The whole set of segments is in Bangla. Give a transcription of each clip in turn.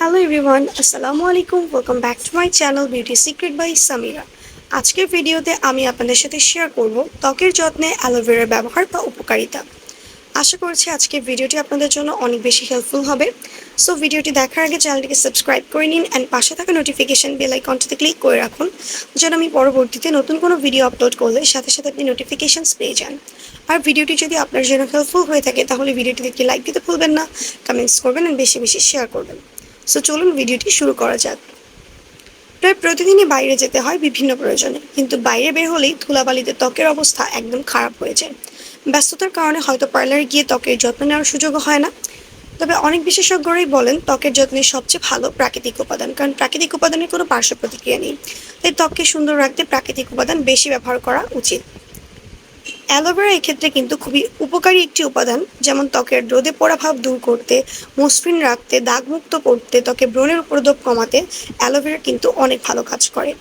হ্যালো এভরিওয়ান আসসালামু আলাইকুম welcome back to my channel beauty secret by Samira আজকের ভিডিওতে আমি আপনাদের সাথে শেয়ার করব ত্বকের যত্নে অ্যালোভেরার ব্যবহার বা উপকারিতা। আশা করছি আজকের ভিডিওটি আপনাদের জন্য অনেক বেশি হেল্পফুল হবে। সো ভিডিওটি দেখার আগে চ্যানেলটিকে সাবস্ক্রাইব করে নিন অ্যান্ড পাশে থাকা নোটিফিকেশান বেল আইকনটিতে ক্লিক করে রাখুন, যেন আমি পরবর্তীতে নতুন কোনো ভিডিও আপলোড করলে সাথে সাথে আপনি নোটিফিকেশনস পেয়ে যান। আর ভিডিওটি যদি আপনার জন্য হেল্পফুল হয়ে থাকে, তাহলে ভিডিওটিতে একটি লাইক দিতে ভুলবেন না কমেন্টস করবেন অ্যান্ড বেশি বেশি শেয়ার করবেন। সো চলুন ভিডিওটি শুরু করা যাক। প্রায় প্রতিদিনই বাইরে যেতে হয় বিভিন্ন প্রয়োজনে। কিন্তু বাইরে বের হলেই ধুলাবালিতে ত্বকের অবস্থা একদম খারাপ হয়ে যায়। ব্যস্ততার কারণে হয়তো পার্লারে গিয়ে ত্বকের যত্ন নেওয়ার সুযোগও হয় না। তবে অনেক বিশেষজ্ঞরাই বলেন, ত্বকের যত্নের সবচেয়ে ভালো প্রাকৃতিক উপাদান। কারণ প্রাকৃতিক উপাদানের কোনো পার্শ্ব প্রতিক্রিয়া নেই। তাই ত্বককে সুন্দর রাখতে প্রাকৃতিক উপাদান বেশি ব্যবহার করা উচিত। অ্যালোভেরা এক্ষেত্রে কিন্তু খুবই উপকারী একটি উপাদান, যেমন ত্বকের রোদে পড়া ভাব দূর করতে, মসৃণ রাখতে, দাগমুক্ত করতে, ত্বকে ব্রণের উপদ্রব কমাতে অ্যালোভেরা কিন্তু অনেক ভালো কাজ করে।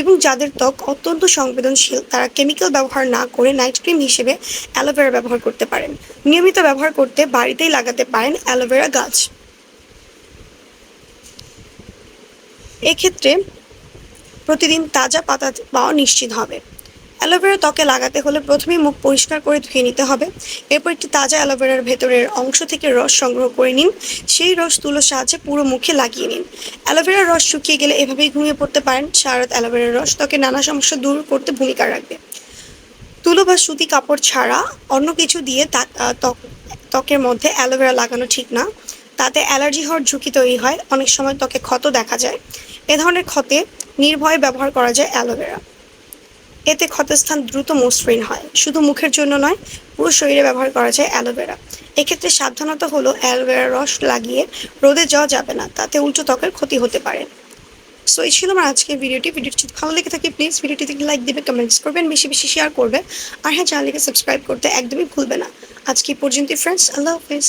এবং যাদের ত্বক অত্যন্ত সংবেদনশীল, তারা কেমিক্যাল ব্যবহার না করে নাইট ক্রিম হিসেবে অ্যালোভেরা ব্যবহার করতে পারেন। নিয়মিত ব্যবহার করতে বাড়িতেই লাগাতে পারেন অ্যালোভেরা গাছ। এক্ষেত্রে প্রতিদিন তাজা পাতা পাওয়া নিশ্চিত হবে। অ্যালোভেরা ত্বকে লাগাতে হলে প্রথমেই মুখ পরিষ্কার করে ধুয়ে নিতে হবে। এরপর একটি তাজা অ্যালোভেরার ভেতরের অংশ থেকে রস সংগ্রহ করে নিন। সেই রস তুলোর সাহায্যে পুরো মুখে লাগিয়ে নিন। অ্যালোভেরার রস শুকিয়ে গেলে এভাবেই ঘুমিয়ে পড়তে পারেন। সারাত অ্যালোভেরার রস ত্বকে নানা সমস্যা দূর করতে ভূমিকা রাখবে। তুলো বা সুতি কাপড় ছাড়া অন্য কিছু দিয়ে ত্বক, ত্বকের মধ্যে অ্যালোভেরা লাগানো ঠিক না। তাতে অ্যালার্জি হওয়ার ঝুঁকি তৈরি হয়। অনেক সময় ত্বকে ক্ষত দেখা যায়। এ ধরনের ক্ষতে নির্ভয়ে ব্যবহার করা যায় অ্যালোভেরা। এতে ক্ষতস্থান দ্রুত মসৃণ হয়। শুধু মুখের জন্য নয়, পুরো শরীরে ব্যবহার করা যায় অ্যালোভেরা। এক্ষেত্রে সাবধানতা হলো অ্যালোভেরা রস লাগিয়ে রোদে যাওয়া যাবে না, তাতে উল্টো ত্বকের ক্ষতি হতে পারে। সো এই ছিল আমার আজকের ভিডিওটি। ভিডিওটি যদি ভালো লেগে থাকে প্লিজ ভিডিওটিতে লাইক দেবে কমেন্টস করবেন, বেশি বেশি শেয়ার করবে আর হ্যাঁ চ্যানেলকে সাবস্ক্রাইব করতে একদমই ভুলবে না। আজকে পর্যন্ত ফ্রেন্ডস আল্লাহ হাফিজ।